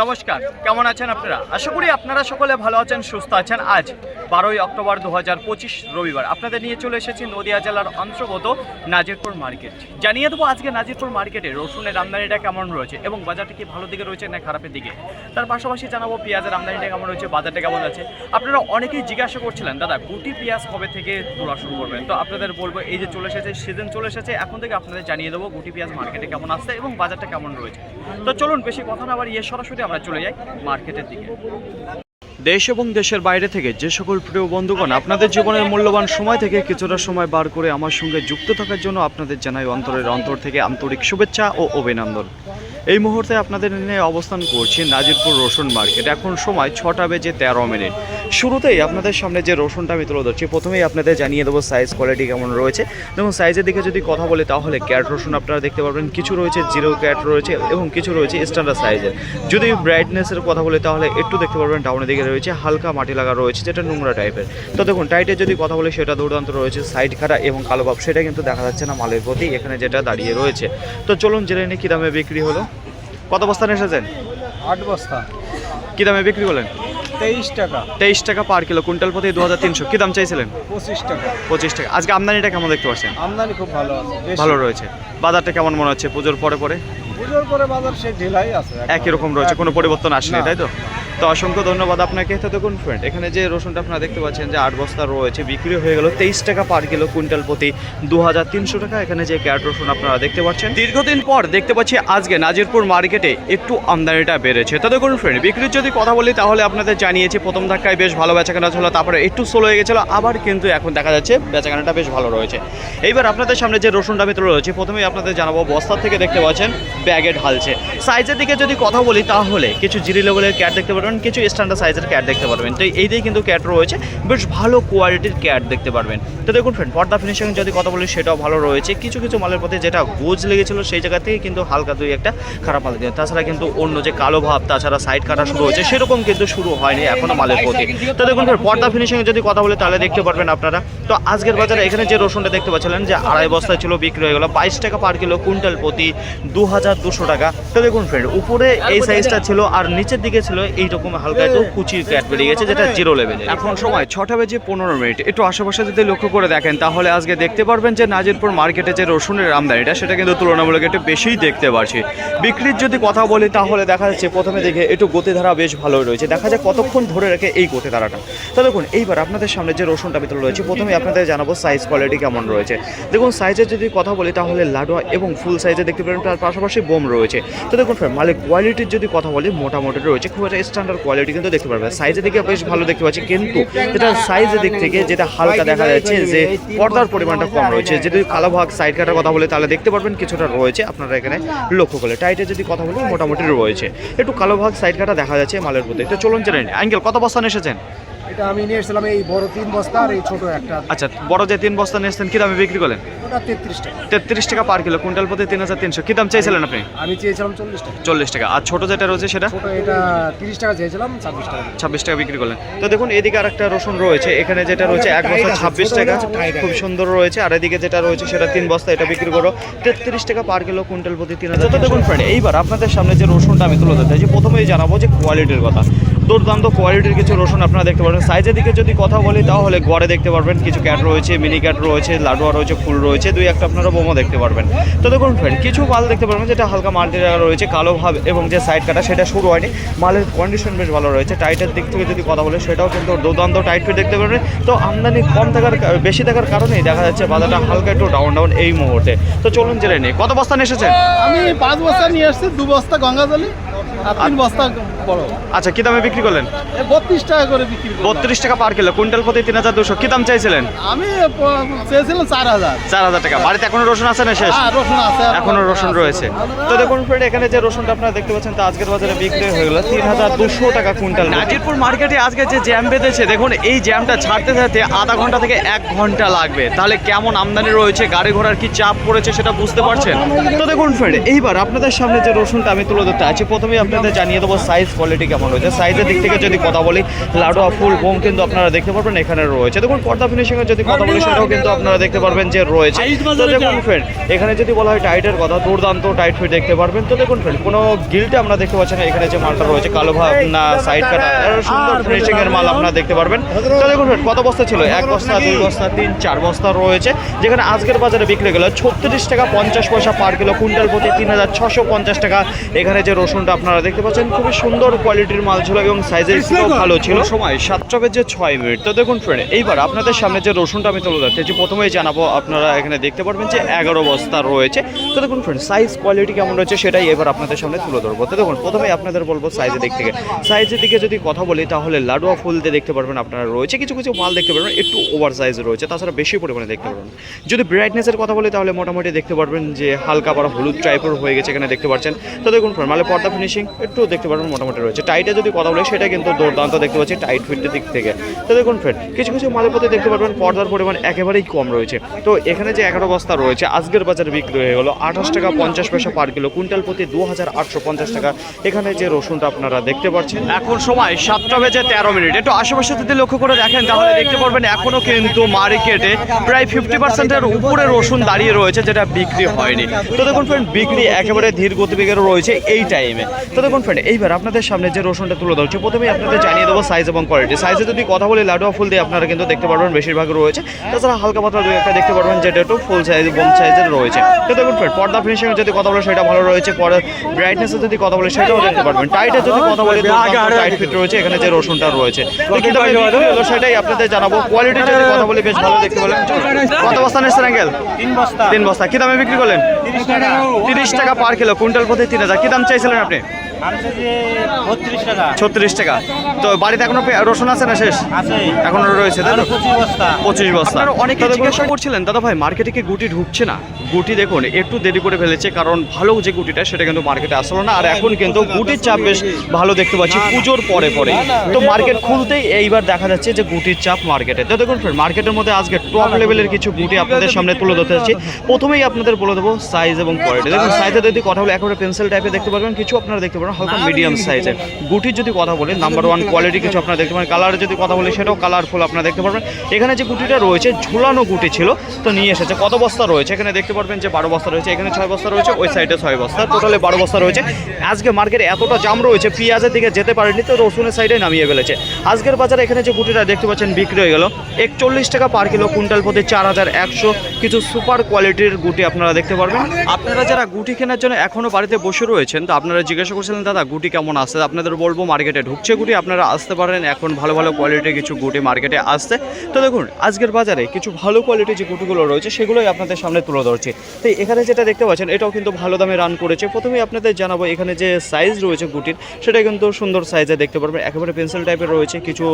নমস্কার কেমন আছেন আপনারা? আশা করি আপনারা সকলে ভালো আছেন সুস্থ আছেন। আজ বারোই অক্টোবর দু হাজার পঁচিশ রবিবার। আপনাদের নিয়ে চলে এসেছি নদিয়া জেলার অন্তর্গত নাজিরপুর মার্কেট। জানিয়ে দেবো আজকে নাজিরপুর মার্কেটে রসুনের আমদানিটা কেমন রয়েছে এবং বাজারটা কি ভালো দিকে রয়েছে না খারাপের দিকে? তার পাশাপাশি জানাব পেঁয়াজের আমদানিটা কেমন রয়েছে, বাজারটা কেমন আছে? আপনারা অনেকেই জিজ্ঞাসা করছিলেন, দাদা, গুটি পেঁয়াজ কবে থেকে তোলা শুরু করবেন তো আপনাদের বলব, এই যে চলে এসেছে সিজন চলে এসেছে, এখন থেকে আপনাদের জানিয়ে দেবো গুটি পেঁয়াজ মার্কেটে কেমন আসছে এবং বাজারটা কেমন রয়েছে। তো চলুন, বেশি কথা না আবার ইয়ে সরাসরি আমরা চলে যাই মার্কেটের দিকে। দেশ এবং দেশের বাইরে থেকে যে সকল প্রিয় বন্ধুগণ আপনাদের জীবনের মূল্যবান সময় থেকে কিছুটা সময় বার করে আমার সঙ্গে যুক্ত থাকার জন্য আপনাদের জানাই অন্তরের অন্তর থেকে আন্তরিক শুভেচ্ছা ও অভিনন্দন। এই মুহূর্তে আপনাদের নিয়ে অবস্থান করছি নাজিরপুর রসুন মার্কেট। এখন সময় ছটা বেজে তেরো মিনিট। শুরুতেই আপনাদের সামনে যে রসুনটা আমি তুলে ধরছি, প্রথমেই আপনাদের জানিয়ে দেবো সাইজ কোয়ালিটি কেমন রয়েছে। এবং সাইজের দিকে যদি কথা বলি, তাহলে ক্যাট রসুন আপনারা দেখতে পারবেন, কিছু রয়েছে জিরো ক্যাট রয়েছে এবং কিছু রয়েছে স্ট্যান্ডার্ড সাইজের যদি ব্রাইটনেসের কথা বলি, তাহলে একটু দেখতে পারবেন ডাউনের দিকে রয়েছে, হালকা মাটি লাগা রয়েছে, যেটা নোংরা টাইপের তো দেখুন টাইটের যদি কথা বলি, সেটা দুর্দান্ত রয়েছে সাইড খাড়া এবং কালো ভাব, সেটা কিন্তু দেখা যাচ্ছে না মালের প্রতি, এখানে যেটা দাঁড়িয়ে রয়েছে। তো চলুন, জেনে নিই কী দামে বিক্রি হলো। কত বস্তা নিয়ে এসেছেন? আট বস্তা। কী দামে বিক্রি করলেন? তেইশ টাকা। তেইশ টাকা পার কিলো কুইন্টাল প্রতি দু হাজার তিনশো। কি দাম চাইছিলেন? পঁচিশ টাকা। পঁচিশ টাকা। আজকে আমদানিটা কেমন দেখতে পাচ্ছেন? আমদানি খুব ভালো আছে ভালো রয়েছে। বাজারটা কেমন মনে হচ্ছে পুজোর পরে পরে? পুজোর পরে বাজার সে ঢিলাই আছে। একই রকম রয়েছে কোনো পরিবর্তন আসেনি তাই তো? তো অসংখ্য ধন্যবাদ আপনাকে। তো দেখুন ফ্রেন্ড এখানে যে রসুনটা আপনারা দেখতে পাচ্ছেন যে আট বস্তা রয়েছে, বিক্রি হয়ে গেল তেইশ টাকা পার কিলো কুইন্টাল প্রতি দু হাজার তিনশো টাকা। এখানে যে ক্যাট রসুন আপনারা দেখতে পাচ্ছেন, দীর্ঘদিন পর দেখতে পাচ্ছি আজকে নাজিরপুর মার্কেটে একটু আমদানিটা বেড়েছে। তো দেখুন ফ্রেন্ড বিক্রির যদি কথা বলি তাহলে আপনাদের জানিয়েছি, প্রথম ধাক্কায় বেশ ভালো বেচাকেনা ছিল, তারপরে একটু স্লো হয়ে গেছিল, আবার কিন্তু এখন দেখা যাচ্ছে বেচাকেনাটা বেশ ভালো রয়েছে। এইবার আপনাদের সামনে যে রসুনটা তুলে রয়েছে, প্রথমেই আপনাদের জানাব, বস্তা থেকে দেখতে পাচ্ছেন ব্যাগে ঢালছে। সাইজের দিকে যদি কথা বলি তাহলে কিছু জিরি লেভেলের ক্যাট দেখতে পারবেন, কিছু স্ট্যান্ডার্ড সাইজের ক্যাট দেখতে পারবেন। তো এই দিয়ে কিন্তু ক্যাট রয়েছে, বেশ ভালো কোয়ালিটির ক্যাট দেখতে পারবেন। তো দেখুন ফ্রেন্ড পর্দা ফিনিশিং যদি কথা বলি সেটাও ভালো রয়েছে। কিছু কিছু মালের প্রতি যেটা গোজ লেগেছিল সেই জায়গা থেকে কিন্তু হালকা দুই একটা খারাপ মাল তাছাড়া কিন্তু অন্য যে কালো ভাব, তাছাড়া সাইড কাটা শুরু হয়েছে, সেরকম কিন্তু শুরু হয়নি এখনও মালের প্রতি। তো দেখুন ফ্রেন্ড পর্দা ফিনিশিং যদি কথা বলি তাহলে দেখতে পারবেন আপনারা। তো আজকের বাজারে এখানে যে রসুনটা দেখতে পাচ্ছিলেন, যে আড়াই বস্তায় ছিল, বিক্রি হয়ে গেল, বাইশ টাকা পার কিলো কুইন্টাল প্রতি দু হাজার দুশো টাকা। তো দেখুন ফ্রেন্ড উপরে এই সাইজটা ছিল আর নিচের দিকে ছিল এই রকম হালকা একটু কুচির ক্যাট বেরিয়ে গেছে যেটা জিরো লেভেলে এখন সময় ছটা বেজে পনেরো মিনিট। একটু আশেপাশে যদি লক্ষ্য করে দেখেন তাহলে আজকে দেখতে পারবেন যে নাজিরপুর মার্কেটে যে রসুনের আমদানিটা সেটা কিন্তু তুলনামূলক একটু বেশিই দেখতে পাচ্ছি বিক্রির যদি কথা বলি তাহলে দেখা যাচ্ছে প্রথমে দেখে একটু গতিধারা বেশ ভালো রয়েছে। দেখা যায় কতক্ষণ ধরে রাখে এই গতিধারাটা তো দেখুন এইবার আপনাদের সামনে যে রসুনটা ভিতরে রয়েছে প্রথমে আপনাদের জানাব সাইজ কোয়ালিটি কেমন রয়েছে। দেখুন সাইজের যদি কথা বলি তাহলে লাডুয়া এবং ফুল সাইজে দেখতে পারেন তার পাশাপাশি বোম রয়েছে। তো দেখুন ফ্রেন্ড মালের কোয়ালিটির যদি কথা বলি, মোটামুটি রয়েছে। খুব একটা স্ট্যান্ডার্ড কোয়ালিটি কিন্তু দেখতে পারবেন। সাইজের দিকে বেশ ভালো দেখতে পাচ্ছি, কিন্তু যেটা সাইজের দিক থেকে যেটা হালকা দেখা যাচ্ছে যে পর্দার পরিমাণটা কম রয়েছে। যদি কালো ভাগ সাইড কাটার কথা বলে, তাহলে দেখতে পারবেন কিছুটা রয়েছে। আপনারা এখানে লক্ষ্য করলে টাইটে যদি কথা বলি, মোটামুটি রয়েছে। একটু কালো ভাগ সাইড কাটা দেখা যাচ্ছে মালের প্রতি। তো চলুন জেনে। আঙ্কেল কত বস্তা এসেছেন? এটা আমি নিয়ে এসেছিলাম এই বড় তিন বস্তা আর এই ছোট একটা। আচ্ছা বড় যে তিন বস্তা নিয়ে এসেছেন কি দামে বিক্রি করলেন? ওটা তেত্রিশ টাকা। তেত্রিশ টাকা পার কিলো কুইন্টাল প্রতি তিন হাজার তিনশো। কি দাম চাইছিলেন আপনি? আমি চেয়েছিলাম চল্লিশ টাকা। চল্লিশ টাকা। আর ছোট যেটা রয়েছে সেটা? ছোট এটা তিরিশ টাকা চেয়েছিলাম ছাব্বিশ টাকা। ছাব্বিশ টাকা বিক্রি করলেন। তো দেখুন এদিকে আর একটা রসুন রয়েছে। এখানে যেটা রয়েছে এক বস্তা ছাব্বিশ টাকা। খুব সুন্দর রয়েছে। আর এদিকে যেটা রয়েছে সেটা তিন বস্তা। এটা বিক্রি করো। তেত্রিশ টাকা পার কিলো কুইন্টাল প্রতি তিন হাজার তো দেখুন ফ্রেন্ড এইবার আপনাদের সামনে যে রসুনটা আমি তুলে ধরতে চাই যে প্রথমেই জানাব যে কোয়ালিটির কথা। দুর্দান্ত কোয়ালিটির কিছু রসুন আপনারা দেখতে পারবেন। সাইজের দিকে যদি কথা বলি, তাহলে গড়ে দেখতে পারবেন। কিছু ক্যাট রয়েছে মিনি ক্যাট রয়েছে লাডুয়া রয়েছে ফুল রয়েছে। দুই একটা আপনারা বোমো দেখতে পারবেন। তো দেখুন ফ্রেন্ড কিছু মাল দেখতে পারবেন, যেটা হালকা মাল্টি রয়েছে, কালো ভাব এবং যে সাইড কাটা, সেটা শুরু হয়নি। মালের কন্ডিশন বেশ ভালো রয়েছে। টাইটের দিক থেকে যদি কথা বলে, সেটাও কিন্তু দুর্দান্ত টাইট ফিট দেখতে পারবেন। তো আমদানি কম থাকার বেশি থাকার কারণেই দেখা যাচ্ছে বাজারটা হালকা একটু ডাউন ডাউন এই মুহূর্তে। তো চলুন জেনে নিই, কত বস্তা নিয়ে এসেছেন? আমি পাঁচ বস্তা নিয়ে আসছি দু বস্তা গঙ্গাজলি তিন বস্তা বড়। আচ্ছা কি দামে বিক্রি করলেন? বত্রিশ টাকা করে বিক্রি বত্রিশ টাকা পার কিলো কুইন্টাল প্রতি তিন হাজার দুশো। কি দাম চাইছিলেন? আমি চেয়েছিলাম চার হাজার। চার হাজার টাকা। বাড়িতে এখনও রসুন আছে না শেষ? হ্যাঁ রসুন আছে। এখনও রসুন রয়েছে। তো দেখুন ফ্রেন্ড এখানে যে রসুনটা আপনারা দেখতে পাচ্ছেন তা আজকের বাজারে বিক্রি হয়ে গেল তিন হাজার দুশো টাকা কুইন্টাল নাজিরপুর মার্কেটে আজকে যে জ্যাম বেঁধেছে দেখুন এই জ্যামটা ছাড়তে ছাড়তে আধা ঘণ্টা থেকে এক ঘণ্টা লাগবে। তাহলে কেমন আমদানি রয়েছে গাড়ি ঘোড়ার কি চাপ পড়েছে সেটা বুঝতে পারছেন? তো দেখুন ফ্রেন্ড এইবার আপনাদের সামনে যে রসুনটা আমি তুলে ধরতে আছি প্রথমেই আপনাদের জানিয়ে দেবো সাইজ কোয়ালিটি কেমন রয়েছে। সাইজের দিক থেকে যদি কথা বলি লাডুয়া ফুল বোম কিন্তু আপনারা দেখতে পারবেন এখানে রয়েছে। দেখুন পর্দা ফিনিশিংয়ের যদি কথা বলি সেটাও কিন্তু আপনারা দেখতে পারবেন যে রয়েছে। তো দেখুন ফ্রেন্ড এখানে যদি বলা হয় টাইটের কথা দুর্দান্ত টাইট ফিট দেখতে পারবেন। তো দেখুন ফ্রেন্ড কোনো গিল্টে আমরা দেখতে পাচ্ছি না এখানে যে মালটা রয়েছে কালো ভাব না সাইড কাটা সুন্দর ফিনিশিং এর মাল আপনারা দেখতে পারবেন। তো দেখুন ফ্রেন্ড কত বস্তা ছিল? এক বস্তা দুই বস্তা তিন চার বস্তা রয়েছে যেখানে আজকের বাজারে বিক্রি গেল ছত্রিশ টাকা পঞ্চাশ পয়সা পার কিলো কুইন্টাল প্রতি তিন হাজার ছশো পঞ্চাশ টাকা। এখানে যে রসুনটা আপনারা দেখতে পাচ্ছেন খুবই সুন্দর কোয়ালিটির মাল ছিল এবং সাইজের ভালো ছিল। সময় সাতটা যে ছয় মিনিট। তো দেখুন ফ্রেন্ড এইবার আপনাদের সামনে যে রসুনটা আমি তুলে ধরতেছি প্রথমেই জানাব আপনারা এখানে দেখতে পারবেন যে এগারো বস্তা রয়েছে। তো দেখুন ফ্রেন্ড সাইজ কোয়ালিটি কেমন রয়েছে সেটাই এবার আপনাদের সামনে তুলে ধরবো। তো দেখুন প্রথমেই আপনাদের বলব সাইজের দিক থেকে। সাইজের দিকে যদি কথা বলি তাহলে লাডুয়া ফুল দিয়ে দেখতে পারবেন আপনারা রয়েছে। কিছু কিছু মাল দেখতে পারবেন একটু ওভার সাইজ রয়েছে তাছাড়া বেশি পরিমাণে দেখতে পারবেন। যদি ব্রাইটনেসের কথা বলি তাহলে মোটামুটি দেখতে পারবেন যে হালকা বড় হলুদ টাইপের হয়ে গেছে এখানে দেখতে পাচ্ছেন। তো দেখুন friend, মালে পর্দা ফিনিশিং একটু দেখতে পারবেন মোটামুটি রয়েছে। টাইটে যদি কথা বলি, সেটা কিন্তু দুর্দান্ত দেখতে পাচ্ছি টাইট ফিটের দিক থেকে। তো দেখুন ফ্রেন্ড কিছু কিছু মালের প্রতি দেখতে পারবেন, পর্দার পরিমাণ একেবারেই কম রয়েছে। তো এখানে যে এগারো বস্তা রয়েছে, আজকের বাজারে বিক্রি হয়ে গেলো আঠাশ টাকা পঞ্চাশ পয়সা পার কিলো কুইন্টাল প্রতি দু হাজার আটশো পঞ্চাশ টাকা। এখানে যে রসুনটা আপনারা দেখতে পাচ্ছেন, এখন সময় সাতটা বেজে তেরো মিনিট। একটু আশেপাশে যদি লক্ষ্য করে দেখেন, তাহলে দেখতে পারবেন এখনও কিন্তু মার্কেটে প্রায় ফিফটি পার্সেন্টের উপরে রসুন দাঁড়িয়ে রয়েছে, যেটা বিক্রি হয়নি। তো দেখুন ফ্রেন্ড বিক্রি একেবারে ধীর গতিবেগের রয়েছে এই টাইমে তো দেখুন ফ্রেন্ড এইবার আপনাদের সামনে যে রসুনটা তুলে ধরছে প্রথমেই আপনাদের জানিয়ে দেবো সাইজ এবং কোয়ালিটি সাইজে যদি কথা বলি লাডুয়া ফুল দিয়ে আপনারা কিন্তু দেখতে পারবেন বেশিরভাগ রয়েছে। তাছাড়া হালকা পাতলা দুই একটা দেখতে পারবেন যেটা একটু ফুল সাইজ বোম সাইজের রয়েছে। তো দেখুন ফ্রেন্ড পর্দা ফিনিশিং যদি কথা বলে সেটা ভালো রয়েছে। পরে ব্রাইটনেসে যদি কথা বলে সেটাও দেখতে পারবেন। টাইটে যদি কথা বলি টাইট ফিট রয়েছে এখানে যে রসুনটা রয়েছে। তো কি দামে বিক্রি হলো সেটাই আপনাদের জানাব। কোয়ালিটি যদি কথা বলি বেশ ভালো দেখতে পেলেন। কত বস্তা নিচ্ছেন অ্যাঙ্গেল তিন বস্তা। তিন বস্তা। কি দামে বিক্রি করলেন? তিরিশ টাকা। Per kilo. কুইন্টাল প্রতি তিন হাজার। কি দাম চাইছিলেন আপনি? ছত্রিশ টাকা। তো বাড়িতে এখনও রসুন আছে না শেষ? আছে। এখনও রয়েছে তাই পঁচিশ বস্তা। অনেকে জিজ্ঞাসা করছিলেন দাদা ভাই মার্কেটে কি গুটি ঢুকছে না? গুটি দেখুন একটু দেরি করে ফেলেছে কারণ ভালো যে গুটিটা সেটা কিন্তু মার্কেটে আসলো না। আর এখন কিন্তু গুটির চাপ বেশ ভালো দেখতে পাচ্ছি পুজোর পরে পরে। তো মার্কেট খুলতেই এইবার দেখা যাচ্ছে যে গুটির চাপ মার্কেটে। তো দেখুন ফ্রেন্ড মার্কেটের মধ্যে আজকে টপ লেভেলের কিছু গুটি আপনাদের সামনে তুলে ধরতে যাচ্ছি। প্রথমেই আপনাদের বলে দেবো সাইজ এবং কোয়ালিটি দেখুন সাইজে যদি কথা বলে একেবারে পেন্সিল টাইপের দেখতে পারবেন কিছু আপনারা দেখতে পারবেন। হালকা মিডিয়াম সাইজের গুটির যদি কথা বলি নাম্বার ওয়ান কোয়ালিটি কিছু আপনারা দেখতে পারেন কালারের যদি কথা বলি সেটাও কালারফুল আপনারা দেখতে পারবেন। এখানে যে গুটিটা রয়েছে ঝুলানো গুটি ছিল তো নিয়ে এসেছে। কত বস্তা রয়েছে? এখানে দেখতে পারবেন যে বারো বস্তা রয়েছে এখানে ছয় বস্তা রয়েছে ওই সাইডে ছয় বস্তা। টোটালে বারো বস্তা রয়েছে। আজকে মার্কেটে এতটা জাম রয়েছে পেঁয়াজের দিকে যেতে পারেনি তো রসুনের সাইডে নামিয়ে ফেলেছে। আজকের বাজারে এখানে যে গুটিটা দেখতে পাচ্ছেন বিক্রি হয়ে গেল। একচল্লিশ টাকা পার কিলো কুইন্টাল প্রতি চার হাজার একশো। কিছু সুপার কোয়ালিটির গুটি আপনারা দেখতে পারবেন। আপনারা যারা গুটি কেনার জন্য এখনও বাড়িতে বসে রয়েছেন তো আপনারা জিজ্ঞাসা করছিলেন দাদা, গুটি কেমন আসছে? আপনাদের বলব মার্কেটে ঢুকছে গুটি, আপনারা আসতে পারেন। এখন ভালো ভালো কোয়ালিটির কিছু গুটি মার্কেটে আসছে। তো দেখুন, আজকের বাজারে কিছু ভালো কোয়ালিটির যে গুটিগুলো রয়েছে, সেগুলোই আপনাদের সামনে তুলে ধরছি। তো এখানে যেটা দেখতে পাচ্ছেন, এটাও কিন্তু ভালো দামে রান করেছে। প্রথমেই আপনাদের জানাব, এখানে যে সাইজ রয়েছে গুটির, সেটা কিন্তু সুন্দর সাইজে দেখতে পারবেন। একেবারে পেন্সিল টাইপের রয়েছে, কিছু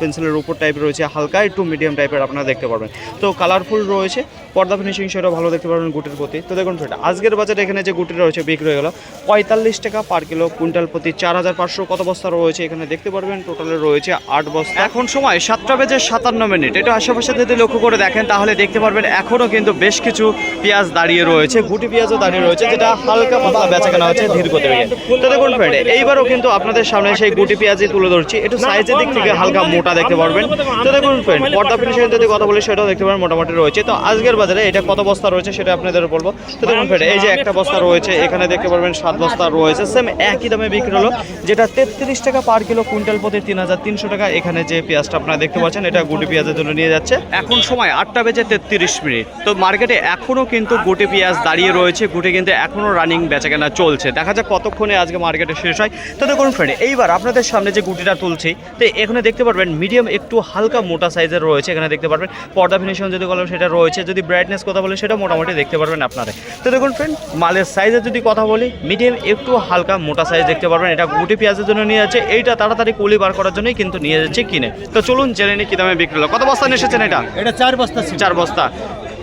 পেন্সিলের উপর টাইপের রয়েছে, হালকা একটু মিডিয়াম টাইপের আপনারা দেখতে পারবেন। তো কালারফুল রয়েছে, পর্দা ফিনিশিং সেটাও ভালো দেখতে পারবেন গুটির প্রতি। তো দেখুন আজকের বাজারে এখানে যে গুটি রয়েছে বিক্রি হয়ে গেল পঁয়তাল্লিশ টাকা পার কিলো কুইন্টাল প্রতি চার হাজার পাঁচশো কত বস্তা রয়েছে এখানে দেখতে পারবেন? টোটালে রয়েছে আট বস্তা। এখন সময় সাতটা বেজে সাতান্ন মিনিট। এটা আশেপাশে যদি লক্ষ্য করে দেখেন, তাহলে দেখতে পারবেন এখনও কিন্তু বেশ কিছু পেঁয়াজ দাঁড়িয়ে রয়েছে, গুটি পেঁয়াজও দাঁড়িয়ে রয়েছে, যেটা হালকা পাতলা বেচা কেনা হচ্ছে ধীর গতিবেগে তো দেখুন ফ্রেন্ড এইবারও কিন্তু আপনাদের সামনে সেই গুটি পেঁয়াজই তুলে ধরছি। একটু সাইজের দিক থেকে হালকা মোটা দেখতে পারবেন। তো দেখুন ফ্রেন্ড পর্দা ফিনিশিং যদি কথা বলি, সেটাও দেখতে পারেন মোটামুটি রয়েছে। তো আজকের বাজারে এটা কত বস্তা রয়েছে সেটা আপনাদের বলব। তো দেখুন ফ্রেন্ড এই যে একটা বস্তা রয়েছে, এখানে দেখতে পারবেন সাত বস্তা রয়েছে। সেম একই দামে বিক্রি হলো, যেটা তেত্রিশ টাকা পার কিলো, কুইন্টাল প্রতি তিন হাজার তিনশো টাকা। এখানে যে পেঁয়াজটা আপনারা দেখতে পাচ্ছেন, এটা গুটি পেঁয়াজের জন্য নিয়ে যাচ্ছে। এখন সময় আটটা বেজে তেত্রিশ মিনিট। তো মার্কেটে এখনও কিন্তু গুটি পেঁয়াজ দাঁড়িয়ে রয়েছে, গুটি কিন্তু এখনও রানিং বেচাকেনা চলছে। দেখা যাক কতক্ষণে আজকে মার্কেটে শেষ হয়। তো দেখুন ফ্রেন্ড এইবার আপনাদের সামনে যে গুটিটা তুলছি, তো এখানে দেখতে পারবেন মিডিয়াম একটু হালকা মোটা সাইজের রয়েছে। এখানে দেখতে পারবেন, পর্দা ফিনিশন যদি বলেন সেটা রয়েছে, যদি ব্রাইটনেস কথা বলে সেটা মোটামুটি দেখতে পারবেন আপনারা তো দেখুন ফ্রেন্ড মালের সাইজের যদি কথা বলি মিডিয়াম একটু হালকা মোটা সাইজ দেখতে পারবেন। এটা গুটি পেঁয়াজের জন্য নিয়ে যাচ্ছে। এইটা তাড়াতাড়ি কুলি বার করার জন্যই কিন্তু নিয়ে যাচ্ছে কিনে। তো চলুন জেনে নিই কি দামে বিক্রি হলো। কত বস্তা নিয়ে এসেছেন এটা? এটা চার বস্তা চার বস্তা।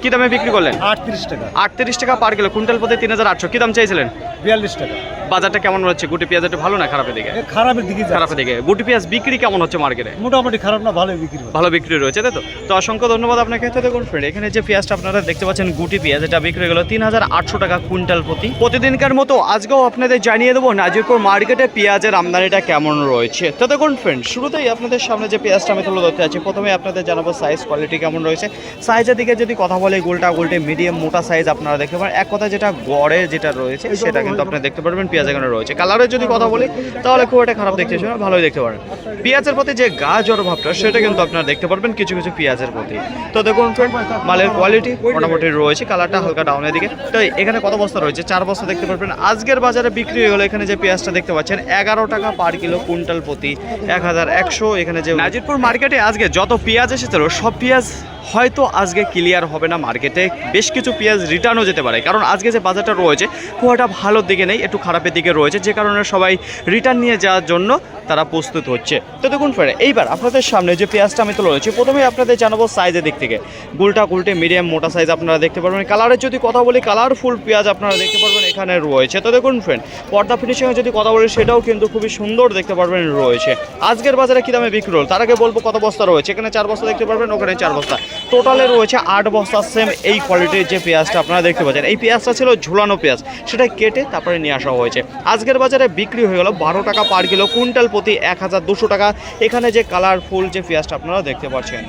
কি দামে বিক্রি করলেন? আটত্রিশ টাকা। আটত্রিশ টাকা পার কিলো কুইন্টাল প্রতি তিন হাজার আটশো। কি দাম চাইছিলেন? বিয়াল্লিশ টাকা। বাজারটা কেমন হচ্ছে গুটি পেঁয়াজ একটু ভালো না খারাপের দিকে? খারাপের দিকে খারাপের দিকে। গুটি পেঁয়াজ বিক্রি কেমন হচ্ছে মার্কেটে মোটামুটি খারাপ না ভালোই বিক্রি ভালো বিক্রি রয়েছে তাই তো? তো অসংখ্য ধন্যবাদ আপনাকে। তো দেখুন ফ্রেন্ড এখানে যে পেঁয়াজটা আপনারা দেখতে পাচ্ছেন গুটি পেঁয়াজ এটা বিক্রি হয়ে গেল তিন হাজার আটশো টাকা কুইন্টাল প্রতি। প্রতিদিনকার মতো আজকেও আপনাদের জানিয়ে দেবো নাজিরপুর মার্কেটে পেঁয়াজের আমদানিটা কেমন রয়েছে। তো দেখুন ফ্রেন্ড শুরুতেই আপনাদের সামনে যে পেঁয়াজটা আমি তুলে ধরতে আছি প্রথমে আপনাদের জানাব সাইজ কোয়ালিটি কেমন রয়েছে। সাইজের দিকে যদি কথা বলে গোলটা গোলটে মিডিয়াম মোটা সাইজ আপনারা দেখতে পারেন। এক কথা যেটা গড়ে যেটা রয়েছে সেটা কিন্তু আপনি দেখতে পারবেন পেঁয়াজ এখানে রয়েছে। কালারের যদি কথা বলি তাহলে খুব একটা খারাপ দেখতে না ভালোই দেখতে পারেন। পেঁয়াজের প্রতি যে গা জ্বর ভাবটা সেটা কিন্তু আপনারা দেখতে পারবেন কিছু কিছু পেঁয়াজের প্রতি। তো দেখুন ফ্রেন্ড মালের কোয়ালিটি মোটামুটি রয়েছে কালারটা হালকা ডাউনের দিকে। তো এখানে কত বস্তা রয়েছে? চার বস্তা দেখতে পারবেন। আজকের বাজারে বিক্রি হয়ে গেলো এখানে যে পেঁয়াজটা দেখতে পাচ্ছেন এগারো টাকা পার কিলো কুইন্টাল প্রতি এক হাজার একশো। এখানে যে নাজিরপুর মার্কেটে আজকে যত পেঁয়াজ এসেছিল সব পেঁয়াজ হয়তো আজকে ক্লিয়ার হবে না। মার্কেটে বেশ কিছু পেঁয়াজ রিটার্নও যেতে পারে। কারণ আজকে যে বাজারটা রয়েছে একটা ভালোর দিকে নেই, একটু খারাপের দিকে রয়েছে, যে কারণে সবাই রিটার্ন নিয়ে যাওয়ার জন্য তারা প্রস্তুত হচ্ছে। তো দেখুন ফ্রেন্ড এইবার আপনাদের সামনে যে পেঁয়াজটা আমি তুলে রয়েছে প্রথমে আপনাদের জানাব সাইজের দিক থেকে। গুলটা, গুলটে মিডিয়াম মোটা সাইজ আপনারা দেখতে পারবেন। কালারের যদি কথা বলি কালারফুল পেঁয়াজ আপনারা দেখতে পারবেন এখানে রয়েছে। তো দেখুন ফ্রেন্ড পর্দা ফিনিশিংয়ে যদি কথা বলি, সেটাও কিন্তু খুবই সুন্দর দেখতে পারবেন রয়েছে। আজকের বাজারে কী দামে বিক্রি হল? তার আগে বলব কত বস্তা রয়েছে? এখানে চার বস্তা দেখতে পারবেন, ওখানে চার বস্তা। টোটালে রয়েছে আট বস্তা সেম এই কোয়ালিটির যে পেঁয়াজটা আপনারা দেখতে পাচ্ছেন, এই পেঁয়াজটা ছিল ঝুলানো পেঁয়াজ, সেটা কেটে তারপরে নিয়ে আসা হয়েছে। আজকের বাজারে বিক্রি হয়ে গেল বারো টাকা পার কিলো কুইন্টাল প্রতি এক হাজার দুশো টাকা। এখানে যে কালারফুল যে পেঁয়াজটা আপনারা দেখতে পাচ্ছেন।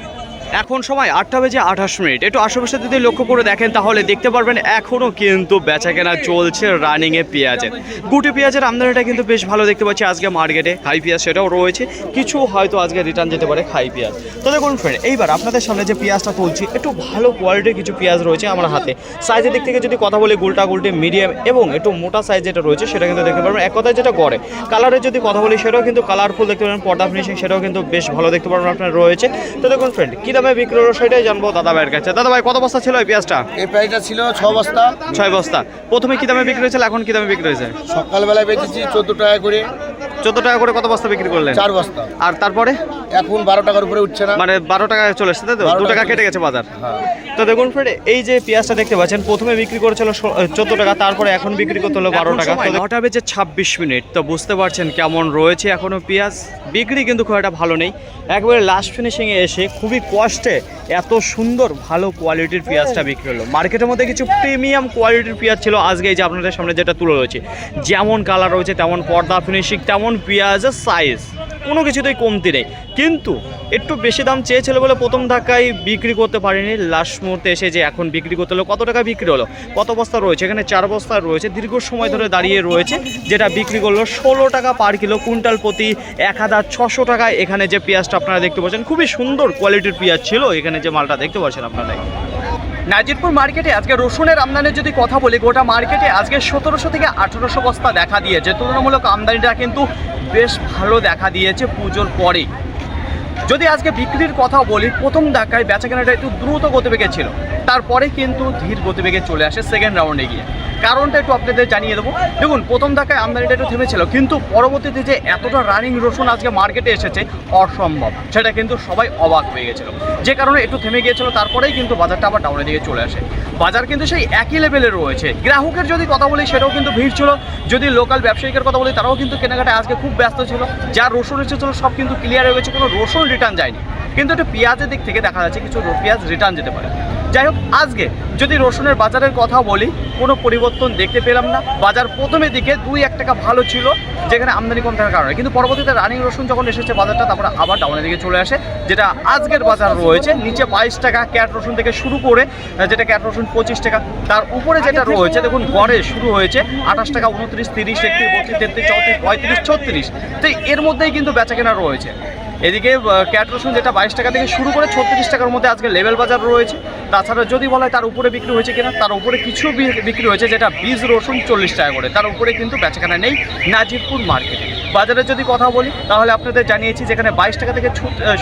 এখন সময় আটটা বেজে আঠাশ মিনিট। একটু আশেপাশে যদি লক্ষ্য করে দেখেন, তাহলে দেখতে পারবেন এখনও কিন্তু বেচা কেনা চলছে রানিংয়ে পেঁয়াজের। গুটি পেঁয়াজের আমদানিটা কিন্তু বেশ ভালো দেখতে পাচ্ছি আজকে মার্কেটে খাই পেঁয়াজ সেটাও রয়েছে। কিছু হয়তো আজকে রিটার্ন যেতে পারে খাই পেঁয়াজ। তো দেখুন ফ্রেন্ড এইবার আপনাদের সামনে যে পেঁয়াজটা তুলছি, একটু ভালো কোয়ালিটির কিছু পেঁয়াজ রয়েছে আমার হাতে। সাইজের দিক থেকে যদি কথা বলি, গোলটা গোলটে মিডিয়াম এবং একটু মোটা সাইজ যেটা রয়েছে, সেটা কিন্তু দেখতে পারবেন। এক কথায় যেটা করে কালারের যদি কথা বলি, সেটাও কিন্তু কালারফুল দেখতে পারবেন। পর্দা ফিনিশিং সেটাও কিন্তু বেশ ভালো দেখতে পারবেন আপনার রয়েছে। তো দেখুন ফ্রেন্ড কী দামে বিক্রি হলো সেটাই জানব দাদা ভাইয়ের কাছে। দাদা ভাই কত বস্তা ছিল এই পেঁয়াজটা? এই পেঁয়াজটা ছিল ছ বস্তা। ছয় বস্তা। প্রথমে কি দামে বিক্রি হয়েছিল এখন কি দামে বিক্রি হয়েছে? সকালবেলায় বেচেছি চোদ্দ টাকা করে। চোদ্দ টাকা করে কত বস্তা বিক্রি করলেন? চার বস্তা। আর তারপরে? এখন বারো টাকার উপরে উঠছে না। মানে বারো টাকা চলে এসছে তাই তো? 12 দু টাকা কেটে গেছে বাজার। হ্যাঁ। তো দেখুন ফ্রেন্ড এই যে পেঁয়াজটা দেখতে পাচ্ছেন প্রথমে বিক্রি করেছিল চোদ্দ টাকা তারপরে এখন বিক্রি করতে হলো বারো টাকা। নটা বেজে ছাব্বিশ মিনিট তো বুঝতে পারছেন কেমন রয়েছে এখনও পেঁয়াজ। বিক্রি কিন্তু খুব একটা ভালো নেই। একবারে লাস্ট ফিনিশিংয়ে এসে খুবই কষ্টে এত সুন্দর ভালো কোয়ালিটির পেঁয়াজটা বিক্রি হলো। মার্কেটের মধ্যে কিছু প্রিমিয়াম কোয়ালিটির পেঁয়াজ ছিল আজকে এই যে আপনাদের সামনে যেটা তুলে রয়েছে যেমন কালার রয়েছে তেমন পর্দা ফিনিশিং তেমন পেঁয়াজের সাইজ কোনো কিছুতেই কমতি নেই। কিন্তু একটু বেশি দাম চেয়েছিল বলে প্রথম ধাক্কায় বিক্রি করতে পারিনি। লাস্ট মুহূর্তে এসে যে এখন বিক্রি করতে হলো, কত টাকা বিক্রি হলো? কত বস্তা রয়েছে? এখানে চার বস্তা রয়েছে। দীর্ঘ সময় ধরে দাঁড়িয়ে রয়েছে, যেটা বিক্রি করল ষোলো টাকা পার কিলো, কুইন্টাল প্রতি এক হাজার ছশো টাকায়। এখানে যে পেঁয়াজটা আপনারা দেখতে পাচ্ছেন, খুবই সুন্দর কোয়ালিটির পেঁয়াজ ছিল। এখানে যে মালটা দেখতে পাচ্ছেন আপনারা। নাজিরপুর মার্কেটে আজকে রসুনের আমদানির যদি কথা বলি, গোটা মার্কেটে আজকে সতেরোশো থেকে আঠেরোশো বস্তা দেখা দিয়েছে। তুলনামূলক আমদানিটা কিন্তু বেশ ভালো দেখা দিয়েছে পুজোর পরেই। যদি আজকে বিক্রির কথা বলি, প্রথম ধাক্কায় বেচা কেনাটা একটু দ্রুত গতিবেগে ছিল। তারপরে কিন্তু ধীর গতিবেগে চলে আসে সেকেন্ড রাউন্ডে গিয়ে। কারণটা একটু আপনাদের জানিয়ে দেবো। দেখুন, প্রথম ধাক্কায় আমদানিটা একটু থেমেছিল, কিন্তু পরবর্তীতে যে এতটা রানিং রসুন আজকে মার্কেটে এসেছে, অসম্ভব। সেটা কিন্তু সবাই অবাক হয়ে গেছিল। যে কারণে একটু থেমে গিয়েছিল, তারপরেই কিন্তু বাজারটা আবার ডাউনের দিকে চলে আসে। বাজার কিন্তু সেই একই লেভেলে রয়েছে। গ্রাহকের যদি কথা বলি, সেটাও কিন্তু ভিড় ছিল। যদি লোকাল ব্যবসায়িকের কথা বলি, তারাও কিন্তু কেনাকাটা আজকে খুব ব্যস্ত ছিল। যা রসুন এসেছিল, সব কিন্তু ক্লিয়ার হয়ে গেছে, কোনো রসুন রিটার্ন যায়নি। কিন্তু একটু পেঁয়াজের দিক থেকে দেখা যাচ্ছে, কিছু পেঁয়াজ রিটার্ন যেতে পারে। যাই হোক আজকে যদি রসুনের বাজারের কথা বলি কোনো পরিবর্তন দেখতে পেলাম না। বাজার প্রথমের দিকে দুই এক টাকা ভালো ছিল যেখানে আমদানি কম থাকার কারণে। কিন্তু পরবর্তীতে রানিং রসুন যখন এসেছে বাজারটা তারপরে আবার ডাউনের দিকে চলে আসে যেটা আজকের বাজার রয়েছে। নিচে বাইশ টাকা ক্যাট রসুন থেকে শুরু করে যেটা ক্যাট রসুন পঁচিশ টাকা। তার উপরে যেটা রয়েছে দেখুন গড়ে শুরু হয়েছে আঠাশ টাকা উনত্রিশ তিরিশ একত্রিশ বত্রিশ তেত্রিশ চৌত্রিশ পঁয়ত্রিশ ছত্রিশ। তো এর মধ্যেই কিন্তু বেচা কেনা রয়েছে। এদিকে ক্যাট রসুন যেটা বাইশ টাকা থেকে শুরু করে ছত্রিশ টাকার মধ্যে আজকে লেভেল বাজার রয়েছে। তাছাড়া যদি বলা হয় তার উপরে বিক্রি হয়েছে কিনা, তার উপরে কিছু বিক্রি হয়েছে যেটা বীজ রসুন চল্লিশ টাকা করে। তার উপরে কিন্তু বেচাকেনা নেই নাজিরপুর মার্কেটে। বাজারে যদি কথা বলি, তাহলে আপনাদের জানিয়েছি যেখানে বাইশ টাকা থেকে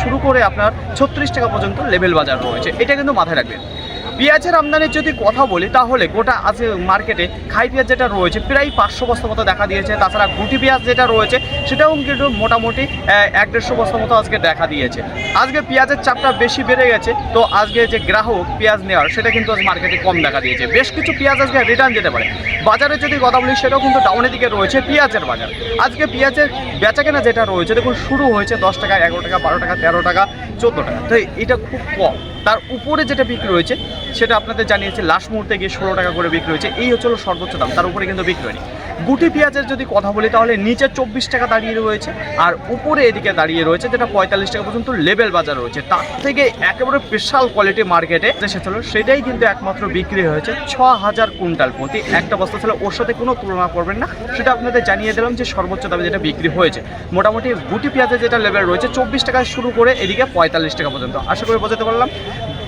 শুরু করে আপনার ছত্রিশ টাকা পর্যন্ত লেভেল বাজার রয়েছে। এটা কিন্তু মাথায় রাখবেন। পেঁয়াজের আমদানির যদি কথা বলি, তাহলে গোটা আজকে মার্কেটে খাই পেঁয়াজ যেটা রয়েছে, প্রায় পাঁচশো বস্তা মতো দেখা দিয়েছে। তাছাড়া গুটি পেঁয়াজ যেটা রয়েছে, সেটাও কিন্তু মোটামুটি এক দেড়শো বস্তা মতো আজকে দেখা দিয়েছে। আজকে পেঁয়াজের চাপটা বেশি বেড়ে গেছে, তো আজকে যে গ্রাহক পেঁয়াজ নেওয়ার, সেটা কিন্তু আজ মার্কেটে কম দেখা দিয়েছে। বেশ কিছু পেঁয়াজ আজকে রিটার্ন যেতে পারে। বাজারে যদি কথা বলি, সেটাও কিন্তু ডাউনের দিকে রয়েছে পেঁয়াজের বাজার। আজকে পেঁয়াজের বেচাকেনা যেটা রয়েছে, দেখুন শুরু হয়েছে দশ টাকা, এগারো টাকা, বারো টাকা, তেরো টাকা, চোদ্দ টাকা। তো এটা খুব কম। তার উপরে যেটা বিক্রি রয়েছে সেটা আপনাদের জানিয়েছে, লাস্ট মুহূর্তে গিয়ে ষোলো টাকা করে বিক্রি হয়েছে। এই হচ্ছে সর্বোচ্চ দাম, তার উপরে কিন্তু বিক্রি হয়নি। গুটি পেঁয়াজের যদি কথা বলি, তাহলে নিচে চব্বিশ টাকা দাঁড়িয়ে রয়েছে আর উপরে এদিকে দাঁড়িয়ে রয়েছে যেটা পঁয়তাল্লিশ টাকা পর্যন্ত লেভেল বাজার রয়েছে। তার থেকে একেবারে স্পেশাল কোয়ালিটি মার্কেটে এসেছিল সেটাই কিন্তু একমাত্র বিক্রি হয়েছে ছ হাজার কুইন্টাল প্রতি একটা বস্তা। ছিল ওর সাথে কোনো তুলনা করবেন না, সেটা আপনাদের জানিয়ে দিলাম যে সর্বোচ্চ দামে যেটা বিক্রি হয়েছে। মোটামুটি গুটি পেঁয়াজের যেটা লেভেল রয়েছে, চব্বিশ টাকা শুরু করে এদিকে পঁয়তাল্লিশ টাকা পর্যন্ত। আশা করি বোঝাতে পারলাম।